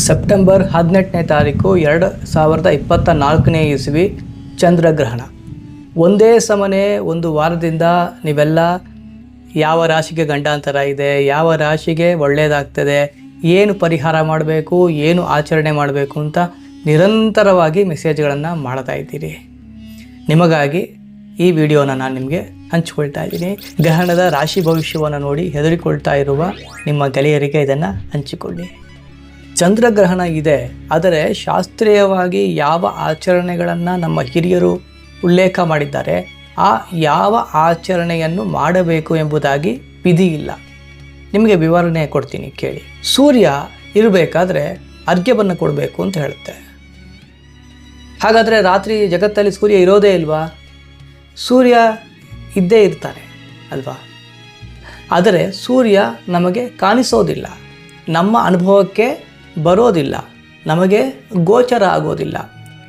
September ಹದಿನೆಂಟನೇ ತಾರೀಕು ಎರಡು ಸಾವಿರದ ಇಪ್ಪತ್ತ ನಾಲ್ಕನೇ ಇಸ್ವಿ ಚಂದ್ರಗ್ರಹಣ. ಒಂದೇ ಸಮನೆ ಒಂದು ವಾರದಿಂದ ನೀವೆಲ್ಲ ಯಾವ ರಾಶಿಗೆ ಗಂಡಾಂತರ ಇದೆ, ಯಾವ ರಾಶಿಗೆ ಒಳ್ಳೆಯದಾಗ್ತದೆ ಏನು ಪರಿಹಾರ ಮಾಡಬೇಕು, ಏನು ಆಚರಣೆ ಮಾಡಬೇಕು ಅಂತ ನಿರಂತರವಾಗಿ ಮೆಸೇಜ್ಗಳನ್ನು ಮಾಡ್ತಾ ಇದ್ದೀರಿ. ನಿಮಗಾಗಿ ಈ ವಿಡಿಯೋನ ನಾನು ನಿಮಗೆ ಹಂಚಿಕೊಳ್ತಾ ಇದ್ದೀನಿ. ಗ್ರಹಣದ ರಾಶಿ ಭವಿಷ್ಯವನ್ನು ನೋಡಿ ಹೆದರಿಕೊಳ್ತಾ ಇರುವ ನಿಮ್ಮ ಗೆಳೆಯರಿಗೆ ಇದನ್ನು ಹಂಚಿಕೊಳ್ಳಿ. ಚಂದ್ರಗ್ರಹಣ ಇದೆ. ಆದರೆ ಶಾಸ್ತ್ರೀಯವಾಗಿ ಯಾವ ಆಚರಣೆಗಳನ್ನು ನಮ್ಮ ಹಿರಿಯರು ಉಲ್ಲೇಖ ಮಾಡಿದ್ದಾರೆ, ಆ ಯಾವ ಆಚರಣೆಯನ್ನು ಮಾಡಬೇಕು ಎಂಬುದಾಗಿ ವಿಧಿ ಇಲ್ಲ. ನಿಮಗೆ ವಿವರಣೆ ಕೊಡ್ತೀನಿ, ಕೇಳಿ. ಸೂರ್ಯ ಇರಬೇಕಾದ್ರೆ ಅರ್ಘ್ಯವನ್ನು ಕೊಡಬೇಕು ಅಂತ ಹೇಳುತ್ತೆ. ಹಾಗಾದರೆ ರಾತ್ರಿ ಜಗತ್ತಲ್ಲಿ ಸೂರ್ಯ ಇರೋದೇ ಇಲ್ವಾ? ಸೂರ್ಯ ಇದ್ದೇ ಇರ್ತಾನೆ, ಅಲ್ವಾ? ಆದರೆ ಸೂರ್ಯ ನಮಗೆ ಕಾಣಿಸೋದಿಲ್ಲ. ನಮ್ಮ ಅನುಭವಕ್ಕೆ ಬರೋದಿಲ್ಲ. ನಮಗೆ ಗೋಚರ ಆಗೋದಿಲ್ಲ.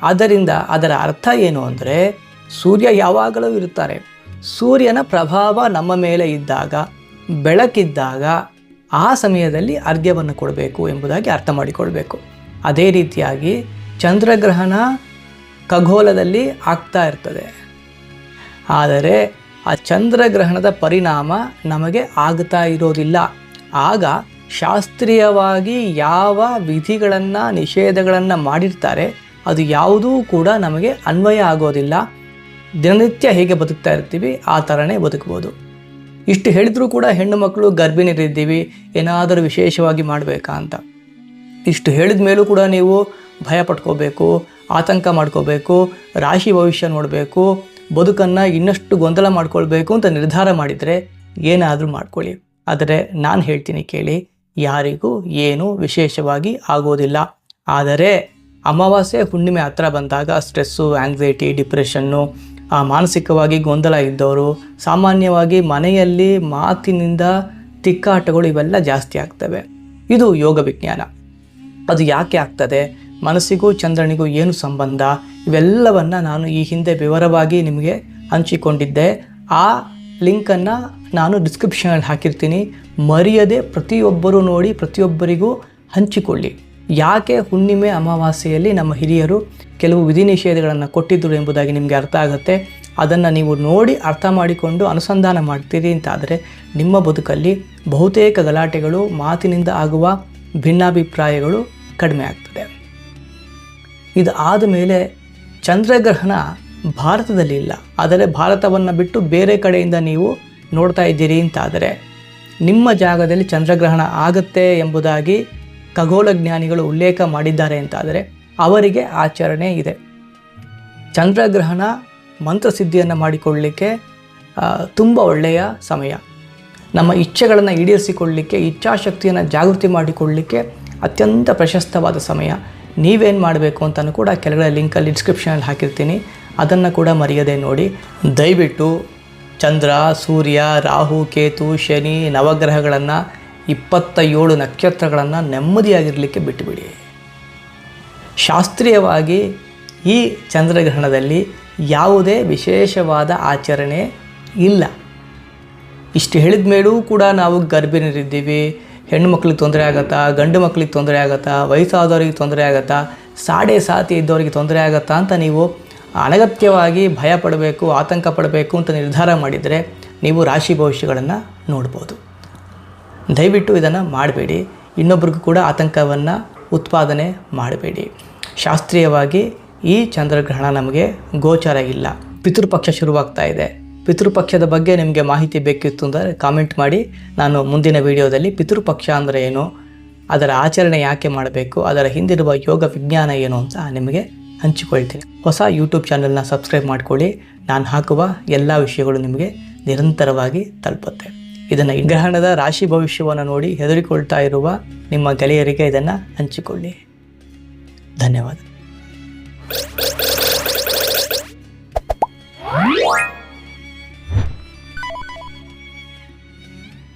ಆದ್ದರಿಂದ ಅದರ ಅರ್ಥ ಏನು ಅಂದರೆ, ಸೂರ್ಯ ಯಾವಾಗಲೂ ಇರುತ್ತಾರೆ. ಸೂರ್ಯನ ಪ್ರಭಾವ ನಮ್ಮ ಮೇಲೆ ಇದ್ದಾಗ, ಬೆಳಕಿದ್ದಾಗ, ಆ ಸಮಯದಲ್ಲಿ ಅರ್ಘ್ಯವನ್ನು ಕೊಡಬೇಕು ಎಂಬುದಾಗಿ ಅರ್ಥ ಮಾಡಿಕೊಳ್ಬೇಕು. ಅದೇ ರೀತಿಯಾಗಿ ಚಂದ್ರಗ್ರಹಣ ಖಗೋಲದಲ್ಲಿ ಆಗ್ತಾ ಇರ್ತದೆ. ಆದರೆ, ಆ ಚಂದ್ರಗ್ರಹಣದ ಪರಿಣಾಮ ನಮಗೆ ಆಗ್ತಾ ಇರೋದಿಲ್ಲ. ಆಗ ಶಾಸ್ತ್ರೀಯವಾಗಿ ಯಾವ ವಿಧಿಗಳನ್ನು, ನಿಷೇಧಗಳನ್ನು ಮಾಡಿರ್ತಾರೆ, ಅದು ಯಾವುದೂ ಕೂಡ ನಮಗೆ ಅನ್ವಯ ಆಗೋದಿಲ್ಲ. ದಿನನಿತ್ಯ ಹೇಗೆ ಬದುಕ್ತಾ ಇರ್ತೀವಿ, ಆ ಥರನೇ ಬದುಕ್ಬೋದು. ಇಷ್ಟು ಹೇಳಿದರೂ ಕೂಡ ಹೆಣ್ಣು ಮಕ್ಕಳು ಗರ್ಭಿಣಿಯರಿದ್ದೀವಿ, ಏನಾದರೂ ವಿಶೇಷವಾಗಿ ಮಾಡಬೇಕಾ ಅಂತ. ಇಷ್ಟು ಹೇಳಿದ ಮೇಲೂ ಕೂಡ ನೀವು ಭಯ ಪಟ್ಕೋಬೇಕು, ಆತಂಕ ಮಾಡ್ಕೋಬೇಕು, ರಾಶಿ ಭವಿಷ್ಯ ನೋಡಬೇಕು, ಬದುಕನ್ನು ಇನ್ನಷ್ಟು ಗೊಂದಲ ಮಾಡ್ಕೊಳ್ಬೇಕು ಅಂತ ನಿರ್ಧಾರ ಮಾಡಿದರೆ ಏನಾದರೂ ಮಾಡ್ಕೊಳ್ಳಿ. ಆದರೆ ನಾನು ಹೇಳ್ತೀನಿ ಕೇಳಿ ಯಾರಿಗೂ ಏನೂ ವಿಶೇಷವಾಗಿ ಆಗೋದಿಲ್ಲ. ಆದರೆ ಅಮಾವಾಸ್ಯೆ ಹುಣ್ಣಿಮೆ ಹತ್ರ ಬಂದಾಗ ಸ್ಟ್ರೆಸ್ಸು ಆಂಗ್ಸೈಟಿ ಡಿಪ್ರೆಷನ್ನು ಮಾನಸಿಕವಾಗಿ ಗೊಂದಲ ಇದ್ದವರು ಸಾಮಾನ್ಯವಾಗಿ ಮನೆಯಲ್ಲಿ ಮಾತಿನಿಂದ ತಿಕ್ಕಾಟಗಳು ಇವೆಲ್ಲ ಜಾಸ್ತಿ ಆಗ್ತವೆ. ಇದು ಯೋಗ ವಿಜ್ಞಾನ. ಅದು ಯಾಕೆ ಆಗ್ತದೆ? ಮನಸ್ಸಿಗೂ ಚಂದ್ರನಿಗೂ ಏನು ಸಂಬಂಧ? ಇವೆಲ್ಲವನ್ನು ನಾನು ಈ ಹಿಂದೆ ವಿವರವಾಗಿ ನಿಮಗೆ ಹಂಚಿಕೊಂಡಿದ್ದೆ. ಆ ಲಿಂಕನ್ನು ನಾನು ಡಿಸ್ಕ್ರಿಪ್ಷನಲ್ಲಿ ಹಾಕಿರ್ತೀನಿ. ಮರೆಯದೆ ಪ್ರತಿಯೊಬ್ಬರು ನೋಡಿ, ಪ್ರತಿಯೊಬ್ಬರಿಗೂ ಹಂಚಿಕೊಳ್ಳಿ. ಯಾಕೆ ಹುಣ್ಣಿಮೆ ಅಮಾವಾಸ್ಯೆಯಲ್ಲಿ ನಮ್ಮ ಹಿರಿಯರು ಕೆಲವು ವಿಧಿ ನಿಷೇಧಗಳನ್ನು ಕೊಟ್ಟಿದ್ದರು ಎಂಬುದಾಗಿ ನಿಮಗೆ ಅರ್ಥ ಆಗುತ್ತೆ. ಅದನ್ನು ನೀವು ನೋಡಿ ಅರ್ಥ ಮಾಡಿಕೊಂಡು ಅನುಸಂಧಾನ ಮಾಡ್ತೀರಿ ಅಂತಾದರೆ ನಿಮ್ಮ ಬದುಕಲ್ಲಿ ಬಹುತೇಕ ಗಲಾಟೆಗಳು ಮಾತಿನಿಂದ ಆಗುವ ಭಿನ್ನಾಭಿಪ್ರಾಯಗಳು ಕಡಿಮೆ ಆಗ್ತದೆ. ಇದು ಆದ ಮೇಲೆ ಚಂದ್ರಗ್ರಹಣ ಭಾರತದಲ್ಲಿ ಇಲ್ಲ. ಆದರೆ ಭಾರತವನ್ನು ಬಿಟ್ಟು ಬೇರೆ ಕಡೆಯಿಂದ ನೀವು ನೋಡ್ತಾ ಇದ್ದೀರಿ ಅಂತಾದರೆ, ನಿಮ್ಮ ಜಾಗದಲ್ಲಿ ಚಂದ್ರಗ್ರಹಣ ಆಗುತ್ತೆ ಎಂಬುದಾಗಿ ಖಗೋಳ ಜ್ಞಾನಿಗಳು ಉಲ್ಲೇಖ ಮಾಡಿದ್ದಾರೆ ಅಂತಾದರೆ, ಅವರಿಗೆ ಆಚರಣೆ ಇದೆ. ಚಂದ್ರಗ್ರಹಣ ಮಂತ್ರಸಿದ್ಧಿಯನ್ನು ಮಾಡಿಕೊಳ್ಳಲಿಕ್ಕೆ ತುಂಬ ಒಳ್ಳೆಯ ಸಮಯ. ನಮ್ಮ ಇಚ್ಛೆಗಳನ್ನು ಈಡೇರಿಸಿಕೊಳ್ಳಲಿಕ್ಕೆ ಇಚ್ಛಾಶಕ್ತಿಯನ್ನು ಜಾಗೃತಿ ಮಾಡಿಕೊಳ್ಳಲಿಕ್ಕೆ ಅತ್ಯಂತ ಪ್ರಶಸ್ತವಾದ ಸಮಯ. ನೀವೇನು ಮಾಡಬೇಕು ಅಂತಲೂ ಕೂಡ ಕೆಳಗಡೆ ಲಿಂಕಲ್ಲಿ ಡಿಸ್ಕ್ರಿಪ್ಷನಲ್ಲಿ ಹಾಕಿರ್ತೀನಿ. ಅದನ್ನು ಕೂಡ ಮರೆಯದೆ ನೋಡಿ. ದಯವಿಟ್ಟು ಚಂದ್ರ, ಸೂರ್ಯ, ರಾಹು, ಕೇತು, ಶನಿ, ನವಗ್ರಹಗಳನ್ನು ಇಪ್ಪತ್ತ ಏಳು ನಕ್ಷತ್ರಗಳನ್ನು ನೆಮ್ಮದಿಯಾಗಿರಲಿಕ್ಕೆ ಬಿಟ್ಟುಬಿಡಿ. ಶಾಸ್ತ್ರೀಯವಾಗಿ ಈ ಚಂದ್ರಗ್ರಹಣದಲ್ಲಿ ಯಾವುದೇ ವಿಶೇಷವಾದ ಆಚರಣೆ ಇಲ್ಲ. ಇಷ್ಟು ಹೇಳಿದ ಮೇಲೂ ಕೂಡ ನಾವು ಗರ್ಭಿಣಿಯರಿದ್ದೀವಿ. ಹೆಣ್ಣು ಮಕ್ಳಿಗೆ ತೊಂದರೆ ಆಗತ್ತಾ, ಗಂಡು ಮಕ್ಕಳಿಗೆ ತೊಂದರೆ ಆಗತ್ತಾ, ವಯಸ್ಸಾದವ್ರಿಗೆ ತೊಂದರೆ ಆಗತ್ತಾ, ಸಾಡೆ ಸಾತಿ ಇದ್ದವರಿಗೆ ತೊಂದರೆ ಆಗತ್ತಾ ಅಂತ ನೀವು ಅನಗತ್ಯವಾಗಿ ಭಯ ಪಡಬೇಕು, ಆತಂಕ ಪಡಬೇಕು ಅಂತ ನಿರ್ಧಾರ ಮಾಡಿದರೆ ನೀವು ರಾಶಿ ಭವಿಷ್ಯಗಳನ್ನು ನೋಡ್ಬೋದು. ದಯವಿಟ್ಟು ಇದನ್ನು ಮಾಡಬೇಡಿ. ಇನ್ನೊಬ್ರಿಗೂ ಕೂಡ ಆತಂಕವನ್ನು ಉತ್ಪಾದನೆ ಮಾಡಬೇಡಿ. ಶಾಸ್ತ್ರೀಯವಾಗಿ ಈ ಚಂದ್ರಗ್ರಹಣ ನಮಗೆ ಗೋಚರ ಇಲ್ಲ. ಪಿತೃಪಕ್ಷ ಶುರುವಾಗ್ತಾ ಇದೆ. ಪಿತೃಪಕ್ಷದ ಬಗ್ಗೆ ನಿಮಗೆ ಮಾಹಿತಿ ಬೇಕಿತ್ತು ಅಂದರೆ ಕಾಮೆಂಟ್ ಮಾಡಿ. ನಾನು ಮುಂದಿನ ವಿಡಿಯೋದಲ್ಲಿ ಪಿತೃಪಕ್ಷ ಅಂದರೆ ಏನು, ಅದರ ಆಚರಣೆ ಯಾಕೆ ಮಾಡಬೇಕು, ಅದರ ಹಿಂದಿರುವ ಯೋಗ ವಿಜ್ಞಾನ ಏನು ಅಂತ ನಿಮಗೆ ಹಂಚಿಕೊಳ್ತೀನಿ. ಹೊಸ ಯೂಟ್ಯೂಬ್ ಚಾನಲ್ನ ಸಬ್ಸ್ಕ್ರೈಬ್ ಮಾಡಿಕೊಳ್ಳಿ. ನಾನು ಹಾಕುವ ಎಲ್ಲ ವಿಷಯಗಳು ನಿಮಗೆ ನಿರಂತರವಾಗಿ ತಲುಪುತ್ತೆ. ಇದನ್ನು ಗ್ರಹಣದ ರಾಶಿ ಭವಿಷ್ಯವನ್ನು ನೋಡಿ ಹೆದರಿಕೊಳ್ತಾ ಇರುವ ನಿಮ್ಮ ಗೆಳೆಯರಿಗೆ ಇದನ್ನು ಹಂಚಿಕೊಳ್ಳಿ. ಧನ್ಯವಾದ.